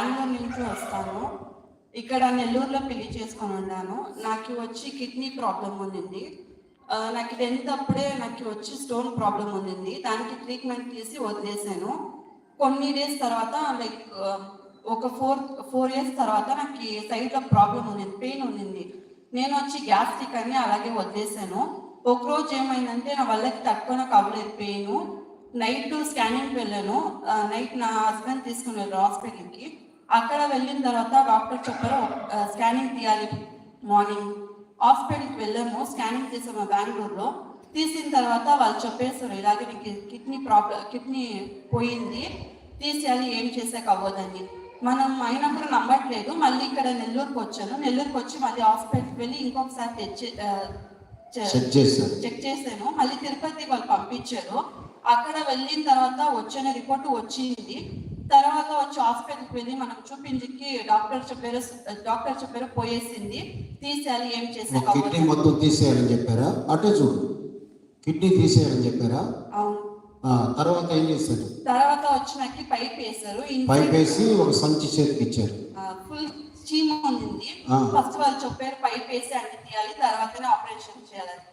బెంగళూరు నుంచి వస్తాను. ఇక్కడ నెల్లూరులో పెళ్ళి చేసుకొని ఉన్నాను. నాకు వచ్చి కిడ్నీ ప్రాబ్లం ఉండింది నాకు టెన్త్ అప్పుడే నాకు వచ్చి స్టోన్ ప్రాబ్లం ఉండింది దానికి ట్రీట్మెంట్ తీసి వదిలేసాను కొన్ని డేస్ తర్వాత లైక్ ఒక ఫోర్ ఫోర్ ఇయర్స్ తర్వాత నాకు సైడ్లో ప్రాబ్లం ఉండింది పెయిన్ ఉండింది నేను వచ్చి గ్యాస్ట్రిక్ అని అలాగే వదిలేసాను ఒక రోజు ఏమైందంటే నా వాళ్ళకి నాకు అవ్వలేదు పెయిన్. నైట్ స్కానింగ్కి వెళ్ళాను. నైట్ నా హస్బెండ్ తీసుకుని వెళ్ళారు హాస్పిటల్కి. అక్కడ వెళ్ళిన తర్వాత డాక్టర్ చెప్పారు స్కానింగ్ తీయాలి మార్నింగ్ హాస్పిటల్కి వెళ్ళాము స్కానింగ్ తీసాము బెంగళూరులో. తీసిన తర్వాత వాళ్ళు చెప్పేశారు ఇలాగే నీకు కిడ్నీ ప్రాబ్లం కిడ్నీ పోయింది. తీసేయాలి ఏం చేసాక అవ్వదని. మనం అయినప్పుడు నమ్మట్లేదు. మళ్ళీ ఇక్కడ నెల్లూరుకి వచ్చాను. నెల్లూరుకి వచ్చి మళ్ళీ హాస్పిటల్కి వెళ్ళి ఇంకొకసారి తెచ్చి చెక్ చేశాను. మళ్ళీ తిరుపతి వాళ్ళు పంపించారు. అక్కడ వెళ్ళిన తర్వాత వచ్చిన రిపోర్ట్ వచ్చింది. తర్వాత వచ్చి హాస్పిటల్కి వెళ్ళి మనం చూపించి డాక్టర్ చెప్పారు డాక్టర్ చెప్పారు పోయేసింది. తీసేయాలి ఏం చేసే కిడ్నీ మొత్తం తీసేయాలని చెప్పారా? అటే చూడు. కిడ్నీ తీసేయాలని చెప్పారా? అవును. తర్వాత ఏం చేశారు? తర్వాత వచ్చి నాకు పైప్ వేశారు. పైప్ వేసి ఒక సంచి చేతికి ఇచ్చారు. ఫుల్ చీమ ఉంది. ఫస్ట్ వాళ్ళు చెప్పారు పైప్ వేసి అన్ని తీయాలి తర్వాతనే ఆపరేషన్ చేయాలని.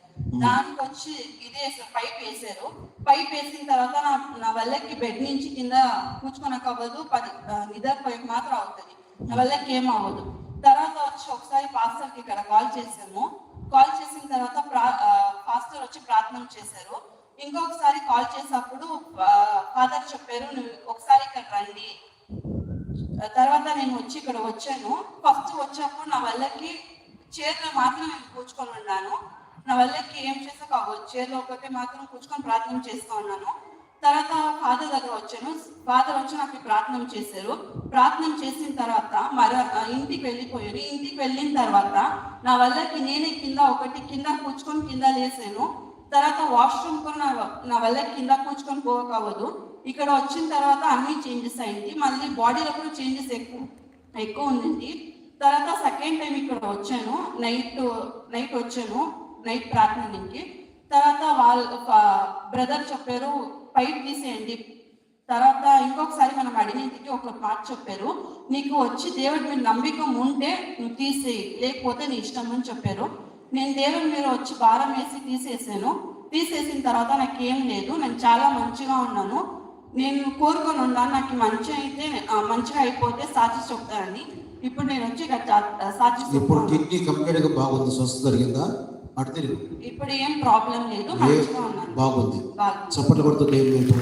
దానికి వచ్చి ఇదే పైప్ వేసారు పైప్ వేసిన తర్వాత నా నా వల్లకి బెడ్ నుంచి కింద కూర్చుకోనక అవ్వదు పది నిదర్ నిద్ర పైప్ మాత్రం అవుతుంది. నా వల్లకి ఏం అవ్వదు. తర్వాత వచ్చి ఒకసారి పాస్టర్కి ఇక్కడ కాల్ చేసాము కాల్ చేసిన తర్వాత ప్రా పాస్టర్ వచ్చి ప్రార్థన చేశారు. ఇంకొకసారి కాల్ చేసినప్పుడు ఫాదర్ చెప్పారు నువ్వు ఒకసారి ఇక్కడ రండి. తర్వాత నేను వచ్చి ఇక్కడ వచ్చాను. ఫస్ట్ వచ్చినప్పుడు నా వల్లకి చీరలో మాత్రం నేను కూర్చుకొని ఉన్నాను. నా వల్లకి ఏం చేసాక అవ్వదు ఒకటే ఒకటి మాత్రం కూర్చుకొని ప్రార్థన చేస్తూ ఉన్నాను. తర్వాత ఫాదర్ దగ్గర వచ్చాను. ఫాదర్ వచ్చి నాకు ప్రార్థన చేశారు. ప్రార్థన చేసిన తర్వాత మర ఇంటికి వెళ్ళిపోయారు ఇంటికి వెళ్ళిన తర్వాత నా వల్లకి నేనే కింద ఒకటి కింద కూర్చుకొని కింద లేసాను. తర్వాత వాష్రూమ్ కూడా నా నా వల్ల కింద కూర్చుకొని పోవకవ్వదు ఇక్కడ వచ్చిన తర్వాత అన్ని చేంజెస్ అయింది. మళ్ళీ బాడీలో కూడా చేంజెస్ ఎక్కువ ఎక్కువ ఉందండి. తర్వాత సెకండ్ టైం ఇక్కడ వచ్చాను. నైట్ నైట్ వచ్చాను. నైట్ ప్రార్థనకి తర్వాత వాళ్ళ బ్రదర్ చెప్పారు పైప్ తీసేయండి. తర్వాత ఇంకొకసారి మనం అడిగినందుకు ఒక మాట చెప్పారు నీకు వచ్చి దేవుడి మీద నమ్మకం ఉంటే నువ్వు తీసేయి లేకపోతే నీ ఇష్టం అని చెప్పారు. నేను దేవుడి మీద వచ్చి భారం వేసి తీసేసాను. తీసేసిన తర్వాత నాకు ఏం లేదు. నేను చాలా మంచిగా ఉన్నాను. నేను కోరుకొని ఉన్నాను. నాకు మంచి అయితే మంచిగా అయిపోతే సాక్షి చెప్తానని. ఇప్పుడు నేను వచ్చి సాక్షి ఇప్పుడు కిడ్నీ బాగుంది స్వస్థ జరిగిందా? అటు తిరుగు ఇప్పుడు ఏం ప్రాబ్లం లేదు బాగుంది. బాగా చప్పట్లు కొడుతుంది ఏం లేదు